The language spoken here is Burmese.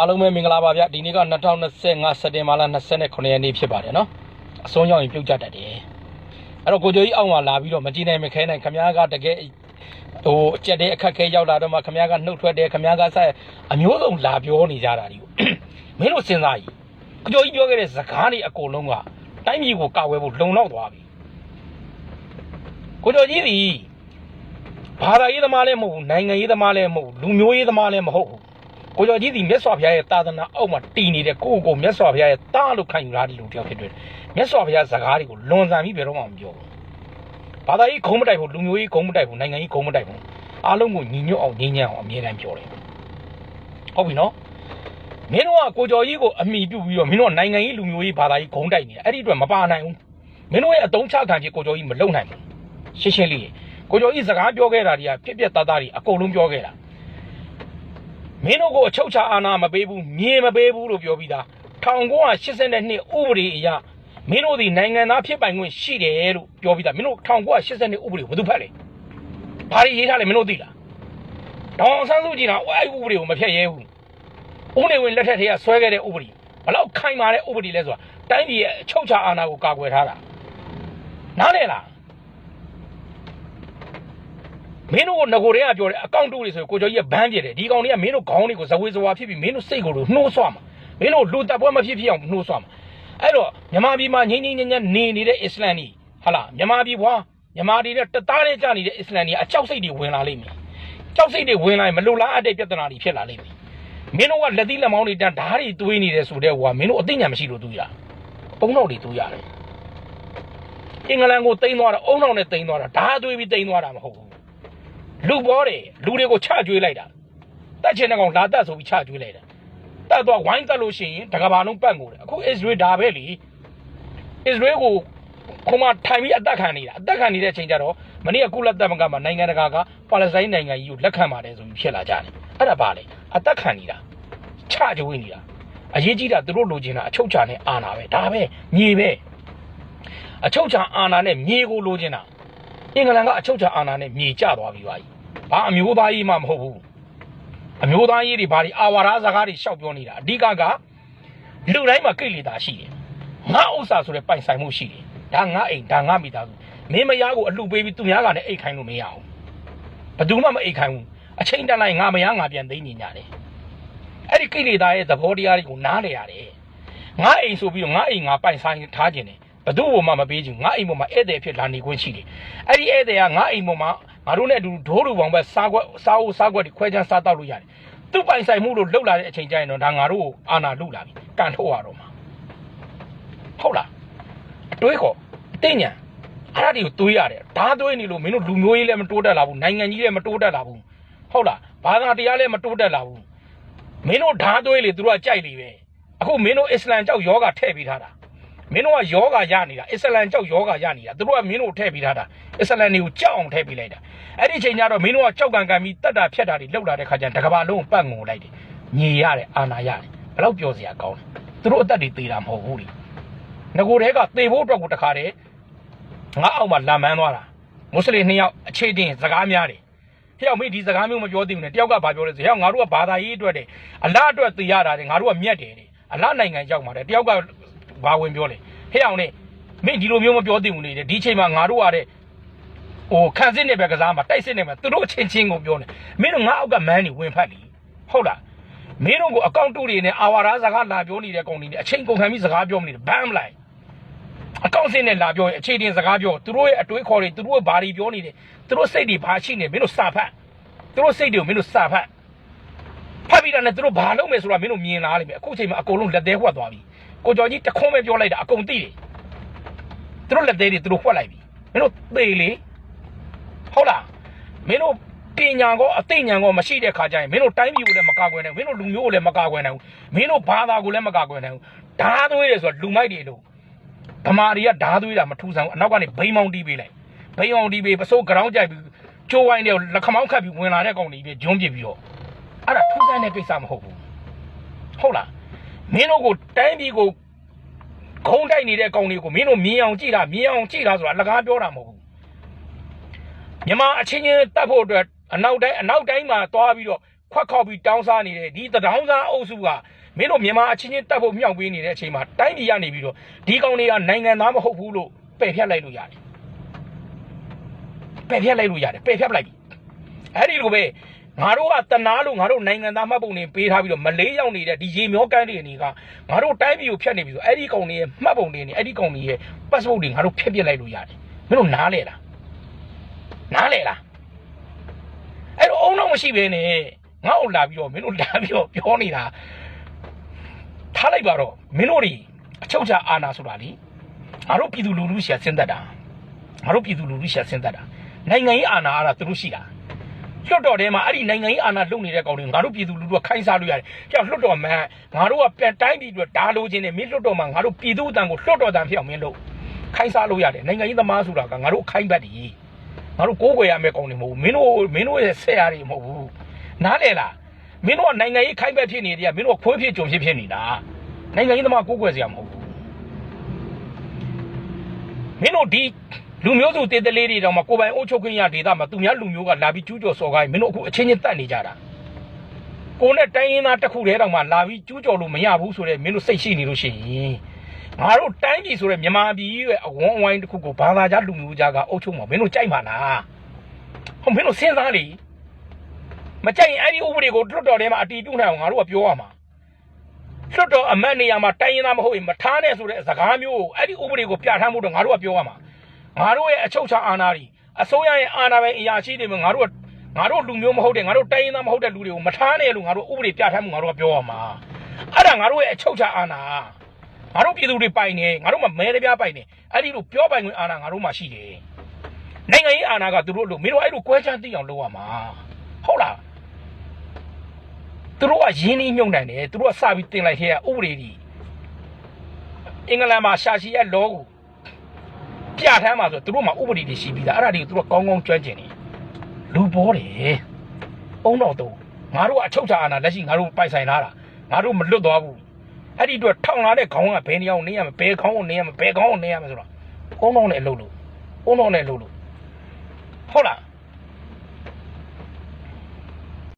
အားလုံးပဲမင်္ဂလာပါဗျဒီနေ့က2025စက်တင်ဘာလ29ရက်နေ့ဖြစ်ပါတယ်နော်အစွန်းရောက်ရင်ပြုတ်ကြတတ်တယ်အဲ့တော့ကိုကျော်ကြီးအောက်မှာလာပြီးတော့မကြည့်နိုင်မခဲနိုင်ခမားကတကယ်ဟိုအကျက်တဲ့အခက်ခဲရောက်လာတော့မှခမားကနှုတ်ထွက်တယ်ခမားကဆက်အမျိုးစုံလာပြောနေကြတာဒီကိုမင်းတို့စဉ်းစားကြည့်ကိုကျော်ကြီးပြောခဲ့တဲ့စကားတွေအကုန်လုံးကတိုင်းပြည်ကိုကာဝယ်ဖို့လုံလောက်သွားပြီကိုကျော်ကြီးဒီဘာသာရေးသမားလည်းမဟုတ်ဘူးနိုင်ငံရေးသမားလည်းမဟုတ်ဘူးလူမျိုးရေးသမားလည်းမဟုတ်ဘူး ကိုကျော်ကြီးဒီမြတ်စွာဘုရားရဲ့တာသနာအောက်မှာတည်နေတဲ့ကိုယ့်ကိုယ်မြတ်စွာဘုရားရဲ့တာလို့ခံယူထားတဲ့လူတစ်ယောက်ဖြစ်တယ်မြတ်စွာဘုရားစကားတွေကိုလွန်ဆန်ပြီးဘယ်တော့မှမပြောဘူးဘာသာရေးဂုံးမတိုက်ဘူးလူမျိုးရေးဂုံးမတိုက်ဘူးနိုင်ငံရေးဂုံးမတိုက်ဘူးအားလုံးကိုညီညွတ်အောင်ငြိမ်းချမ်းအောင်အမြဲတမ်းပြောတယ်ဟုတ်ပြီနော်မင်းတို့ကကိုကျော်ကြီးကိုအမိပြုတ်ပြီးတော့မင်းတို့ကနိုင်ငံရေးလူမျိုးရေးဘာသာရေးဂုံးတိုက်နေတယ်အဲ့ဒီအတွက်မပါနိုင်ဘူးမင်းတို့ရဲ့အတုံးချခံခြင်းကိုကျော်ကြီးမလုံနိုင်ဘူးရှင်းရှင်းလေးကိုကျော်ကြီးစကားပြောခဲ့တာတွေကပြက်ပြက်သားသားတွေအကုန်လုံးပြောခဲ့တာ မင်းတို့ကိုအချုပ်ချာအာဏာမပေးဘူးမြေမပေးဘူးလို့ပြောပြီးသား1982ဥပဒေအရမင်းတို့ဒီနိုင်ငံသားဖြစ်ပိုင်ခွင့်ရှိတယ်လို့ပြောပြီးသားမင်းတို့1982ဥပဒေကိုဘယ်သူဖတ်လဲဘာတွေရေးထားလဲမင်းတို့သိလားဒေါအောင်ဆန်းစုကြည်ကအဲ့ဒီဥပဒေကိုမဖျက်ရဲဘူးဥပဒေဝင်လက်ထက်ထဲကဆွဲခဲ့တဲ့ဥပဒေဘလောက်ခိုင်မာတဲ့ဥပဒေလဲဆိုတာတိုင်းပြည်ရဲ့အချုပ်ချာအာဏာကိုကာကွယ်ထားတာနားလည်လား မင်းတို့ကငကိုတွေကပြောတယ်အကောင့်တူတွေဆိုကိုကျော်ကြီးကဘန်းပြတယ်ဒီကောင်တွေကမင်းတို့ခေါင်းတွေကိုဇဝေဇဝါဖြစ်ပြီးမင်းတို့စိတ်ကိုလို့နှိုးဆွမှာမင်းတို့လူတက်ပွဲမဖြစ်ဖြစ်အောင်နှိုးဆွမှာအဲ့တော့မြန်မာပြည်မှာငိမ့်ငိမ့်ညံ့ညံ့နေနေတဲ့အစ္စလမ်ကြီးဟာလားမြန်မာပြည်ဘွားမြန်မာပြည်နဲ့တသားလေးကြနေတဲ့အစ္စလမ်ကြီးအကြောက်စိတ်တွေဝင်လာလိမ့်မယ်ကြောက်စိတ်တွေဝင်လာရင်မလိုလားအပ်တဲ့ပြဿနာတွေဖြစ်လာလိမ့်မယ်မင်းတို့ကလက်သီးလက်မောင်းတွေတန်းဓားတွေတွေးနေတယ်ဆိုတဲ့ဟိုကမင်းတို့အသိဉာဏ်မရှိလို့သူရပုံတော့တွေသူရတယ်အင်္ဂလန်ကိုတိန်းသွားတာအုံနောက်နဲ့တိန်းသွားတာဓားတွေးပြီးတိန်းသွားတာမဟုတ်ဘူး လူပေါ်တယ်လူတွေကိုချကျွေးလိုက်တာတက်ချင်တဲ့ကောင်လာတက်ဆိုပြီးချကျွေးလိုက်တာတက်တော့ဝိုင်းတက်လို့ရှိရင်တကဘာလုံးပတ်ငိုတယ်အခုအစ္စရေးဒါပဲလေအစ္စရေးကိုခုမှထိုင်ပြီးအသက်ခံနေတာအသက်ခံနေတဲ့အချိန်ကျတော့မနေ့ကကုလသမဂ္ဂမှာနိုင်ငံတကာကပါလက်စတိုင်းနိုင်ငံကြီးကိုလက်ခံပါတယ်ဆိုပြီးဖြစ်လာကြတယ်အဲ့ဒါပါလေအသက်ခံနေတာချကျွေးနေတာအရေးကြီးတာသူတို့လိုချင်တာအချုပ်ချာနဲ့အာနာပဲဒါပဲမြေပဲအချုပ်ချာအာနာနဲ့မြေကိုလိုချင်တာ အင်္ဂလန်ကအချုပ်ချာအာဏာနဲ့မြေကျသွားပြီပါကြီး။ဘာအမျိုးသားရေးမှမဟုတ်ဘူး။အမျိုးသားရေးတွေဘာတွေအာဝါဒစကားတွေရှောက်ပြောနေတာအဓိကကလူတိုင်းမှာကိလေသာရှိတယ်။ငါဥစ္စာဆိုတဲ့ပိုင်ဆိုင်မှုရှိတယ်။ဒါငါအိမ်ဒါငါမိသားစုမင်းမယားကိုအလှပေးပြီးသူများကလည်းအိတ်ခိုင်းလို့မရဘူး။ဘယ်သူမှမအိတ်ခိုင်းဘူး။အချိန်တန်လိုက်ငါမယားငါပြန်သိမ်းနေကြတယ်။အဲ့ဒီကိလေသာရဲ့သဘောတရားတွေကိုနားလေရတယ်။ငါအိမ်ဆိုပြီးတော့ငါအိမ်ငါပိုင်ဆိုင်ထားခြင်းတယ် ဘသူ့ဘုံမှာမပေးချင်ငါအိမ်ဘုံမှာဧည့်သည်ဖြစ်လာနေခွင့်ရှိတယ်။အဲ့ဒီဧည့်သည်ကငါအိမ်ဘုံမှာငါတို့နဲ့အတူဒိုးလူပေါင်းပဲစားကွက်စားအိုးစားကွက်တွေခွဲချမ်းစားတောက်လို့ရတယ်။သူ့ပိုင်ဆိုင်မှုလို့လှုပ်လာတဲ့အချိန်ကျရင်တော့ဒါငါတို့ကိုအာနာလုလာပြီ။ကန်ထုတ်ရတော့မှာ။ဟုတ်လား။အတွေးခေါ်အသိဉာဏ်အဲ့ဒါတွေကိုတွေးရတယ်။ဓာတ်တွေးနေလို့မင်းတို့လူမျိုးရေးလည်းမတိုးတက်လာဘူး။နိုင်ငံကြီးလည်းမတိုးတက်လာဘူး။ဟုတ်လား။ဘာသာတရားလည်းမတိုးတက်လာဘူး။မင်းတို့ဓာတ်တွေးလေသူတို့ကကြိုက်လေပဲ။အခုမင်းတို့အစ္စလမ်ကြောက်ယောဂထည့်ပေးထားတာ။ မင်းတို့ကယောဂရနေတာအစ္စလမ်ကြောက်ယောဂရနေတာသူတို့ကမင်းတို့ထည့်ပေးထားတာအစ္စလမ်တွေကိုကြောက်အောင်ထည့်ပေးလိုက်တာအဲ့ဒီအချိန်ကျတော့မင်းတို့ကကြောက်ကန်ကန်ပြီးတတ်တာဖြတ်တာတွေလောက်လာတဲ့ခါကျရင်တကဘာလုံးကိုပတ်ငုံလိုက်တယ်ညီရတယ်အာနာရတယ်ဘယ်တော့ပြောစရာကောင်းလဲသူတို့အသက်တွေသေးတာမဟုတ်ဘူးလေငကိုတဲကသေဖို့အတွက်ကိုတခါတည်းငါအောက်မှာလာမန်းသွားတာမွတ်စလင်နှစ်ယောက်အခြေတင်စကားများတယ်ဖျောက်မေးဒီစကားမျိုးမပြောသေးဘူးနဲ့တယောက်ကဘာပြောလဲဆိုဟဲ့ငါတို့ကဘာသာရေးအတွက်တယ်အလားအတွက်သိရတာတယ်ငါတို့ကမြတ်တယ်တဲ့အလားနိုင်ငံရောက်มาတယ်တယောက်က ဘာဝင်ပြောလဲဟဲ့အောင်နဲ့မင်းဒီလိုမျိုးမပြောသင့်ဘူးလေဒီအချိန်မှာငါတို့ကတဲ့ဟိုခံစစ်နေပဲကစားမှာတိုက်စစ်နေမှာသူတို့အချင်းချင်းကိုပြောနေမင်းတို့ငါအောက်ကမန်းနေဝင်ဖတ်လीဟုတ်လားမင်းတို့ကိုအကောင့်တုတွေနဲ့အာဝါဒစကားလာပြောနေတဲ့ကောင်တွေနဲ့အချိန်ကုန်ခံပြီးစကားပြောနေတယ်ဘမ်းမလိုက်အကောင့်စစ်နဲ့လာပြောရင်အခြေတင်စကားပြောသူတို့ရဲ့အတွေးခေါ်တွေသူတို့ရဲ့ဘာတွေပြောနေတယ်သူတို့စိတ်တွေဘာရှိနေမင်းတို့စာဖတ်သူတို့စိတ်တွေကိုမင်းတို့စာဖတ်ဖတ်ပြီးတာနဲ့သူတို့ဘာလုပ်မယ်ဆိုတာမင်းတို့မြင်လာလိမ့်မယ်အခုချိန်မှာအကုန်လုံးလက်သေးခွက်သွားပြီ ကိုကျော်ကြီးတခွန်းပဲပြောလိုက်တာအကုန်သိတယ်သူတို့လက်သေးတွေသူတို့ခွက်လိုက်ပြီမင်းတို့သေလေဟုတ်လားမင်းတို့ပညာကောအသိဉာဏ်ကောမရှိတဲ့ခါကျရင်မင်းတို့တိုင်းပြည်ကိုလည်းမကာကွယ်နိုင်ဘူးမင်းတို့လူမျိုးကိုလည်းမကာကွယ်နိုင်ဘူးမင်းတို့ဘာသာကိုလည်းမကာကွယ်နိုင်ဘူးဓာသွေးတယ်ဆိုတာလူမိုက်တွေလို့ဗမာတွေကဓာသွေးတာမထူဆန်းဘူးအနောက်ကနေဘိန်းမောင်းတီးပေးလိုက်ဘိန်းမောင်းတီးပေးပစိုးကရောင်းကြိုက်ပြီးကျိုးဝိုင်းတွေလက်ခမောင်းခတ်ပြီးဝင်လာတဲ့ကောင်တွေပြဂျွန်းပြပြီးတော့အဲ့ဒါထူဆန်းတဲ့ကိစ္စမဟုတ်ဘူးဟုတ်လား မင်းတို့ကိုတိုင်းပြည်ကိုခုံးတိုက်နေတဲ့ကောင်တွေကိုမင်းတို့မြင်အောင်ကြည့်တာမြင်အောင်ကြည့်တာဆိုတာလကားပြောတာမဟုတ်ဘူးမြန်မာအချင်းချင်းတတ်ဖို့အတွက်အနောက်တိုင်းအနောက်တိုင်းမှာသွားပြီးတော့ခွက်ခောက်ပြီးတောင်းစားနေတဲ့ဒီတဒေါင်းစားအုပ်စုကမင်းတို့မြန်မာအချင်းချင်းတက်ဖို့မြောက်ပေးနေတဲ့အချိန်မှာတိုင်းပြည်ကနေပြီးတော့ဒီကောင်တွေကနိုင်ငံသားမဟုတ်ဘူးလို့ပယ်ဖြတ်လိုက်လို့ရတယ်ပယ်ဖြတ်လိုက်လို့ရတယ်ပယ်ဖြတ်ပလိုက်ပြီအဲ့ဒီလိုပဲ ငါတို့ကတနာလို့ငါတို့နိုင်ငံသားမှတ်ပုံနေပေးထားပြီးတော့မလေးရောက်နေတဲ့ဒီရေမျောကန်းတွေကနေကငါတို့တိုင်းပြည်ကိုဖျက်နေပြီဆိုအဲ့ဒီကောင်တွေရဲ့မှတ်ပုံတွေနေအဲ့ဒီကောင်တွေရဲ့ passport တွေငါတို့ဖျက်ပစ်လိုက်လို့ရတယ်မင်းတို့နားလဲလားနားလဲလားအဲ့တော့အုံတော့မရှိဘဲနဲ့ငါ့ကိုလာပြီးတော့မင်းတို့လာပြီးတော့ပြောနေတာထားလိုက်ပါတော့မင်းတို့တွေအချုပ်ချာအာဏာဆိုတာလေငါတို့ပြည်သူလူထုရှာစဉ်းသက်တာငါတို့ပြည်သူလူထုရှာစဉ်းသက်တာနိုင်ငံရေးအာဏာအားသူတို့ရှိတာ လွတ်တော်ထဲမှာအဲ့ဒီနိုင်ငံရေးအာဏာလုပ်နေတဲ့ကောင်တွေငါတို့ပြည်သူလူထုကခိုင်းစားလို့ရတယ်ကြောက်လွတ်တော်မှန်ငါတို့ကပြန်တိုင်းပြည်အတွက်ဓာလိုချင်တယ်မင်းလွတ်တော်မှာငါတို့ပြည်သူအတန်ကိုလွတ်တော်တန်ဖြစ်အောင်မင်းလို့ခိုင်းစားလို့ရတယ်နိုင်ငံရေးသမားဆိုတာကငါတို့ခိုင်းဘတ်တည်ငါတို့ကိုးကွယ်ရမယ့်ကောင်တွေမဟုတ်ဘူးမင်းတို့မင်းတို့ရဲ့ဆက်ရတွေမဟုတ်ဘူးနားလေလားမင်းတို့ကနိုင်ငံရေးခိုင်းဘတ်ဖြစ်နေတယ်ကမင်းတို့ကခွေးဖြစ်ကြုံဖြစ်ဖြစ်နေတာနိုင်ငံရေးသမားကိုးကွယ်စရာမဟုတ်ဘူးမင်းတို့ဒီ လူမျိုးစုတေးတလေးတွေတောင်မှကိုယ်ပိုင်အုပ်ချုပ်ခွင့်ရဒေသမှာသူများလူမျိုးကလာပြီးကျူးကျော်စော်ကားရင်မင်းတို့အခုအချင်းချင်းတတ်နေကြတာကိုယ်နဲ့တိုင်းရင်းသားတစ်ခုတည်းတောင်မှလာပြီးကျူးကျော်လို့မရဘူးဆိုတော့မင်းတို့စိတ်ရှိနေလို့ရှိရင်ငါတို့တိုင်းပြည်ဆိုတဲ့မြန်မာပြည်ရဲ့အဝန်းအဝိုင်းတစ်ခုကိုဘာသာကြားလူမျိုးကြားကအုပ်ချုပ်မှာမင်းတို့ကြိုက်မှာလားဟောမင်းတို့စဉ်းစားလေမကြိုက်ရင်အဲ့ဒီဥပဒေကိုတွတ်တော်ထဲမှာအတီးတူးနိုင်အောင်ငါတို့ကပြောရမှာတွတ်တော်အမတ်နေရာမှာတိုင်းရင်းသားမဟုတ်ရင်မထားနဲ့ဆိုတဲ့စကားမျိုးကိုအဲ့ဒီဥပဒေကိုပြဋ္ဌာန်းဖို့တော့ငါတို့ကပြောရမှာ ငါတို့ရဲ့အချုပ်ချာအာဏာတွေအစိုးရရဲ့အာဏာပိုင်အရာရှိတွေမှာငါတို့ကငါတို့လူမျိုးမဟုတ်တဲ့ငါတို့တိုင်းရင်းသားမဟုတ်တဲ့လူတွေကိုမထားနဲ့လို့ငါတို့ဥပဒေပြဋ္ဌာန်းမှုငါတို့ကပြောရမှာအဲ့ဒါငါတို့ရဲ့အချုပ်ချာအာဏာငါတို့ပြည်သူတွေပိုင်နေငါတို့မှမဲတပြားပိုင်နေအဲ့ဒီလိုပြောပိုင်ခွင့်အာဏာငါတို့မှရှိတယ်နိုင်ငံရေးအာဏာကသူတို့လို့မင်းတို့အဲ့လိုကွဲချမ်းသိအောင်လုပ်ရမှာဟုတ်လားသူတို့ကရင်းနှီးမြုပ်နှံတယ်သူတို့ကစပြီးတင်လိုက်ခဲ့ရဥပဒေကြီးအင်္ဂလန်မှာရှာရှိရဲ့လောကို ပြဋ္ဌာန်းမှာဆိုသူတို့မှာဥပဒေတွေရှိပြီးသားအဲ့ဒါတွေကိုသူတို့ကောင်းကောင်းကျွမ်းကျင်နေလူပေါ်တယ်အုံတော့တော့ငါတို့ကအချုပ်ချာအာဏာလက်ရှိငါတို့ပိုက်ဆိုင်လာတာငါတို့မလွတ်သွားဘူးအဲ့ဒီအတွက်ထောင်လာတဲ့ခေါင်းကဘယ်နေအောင်နေရမလဲဘယ်ခေါင်းကိုနေရမလဲဘယ်ခေါင်းကိုနေရမလဲဆိုတော့အုံတော့နဲ့အလုပ်လို့အုံတော့နဲ့အလုပ်လို့ဟုတ်လား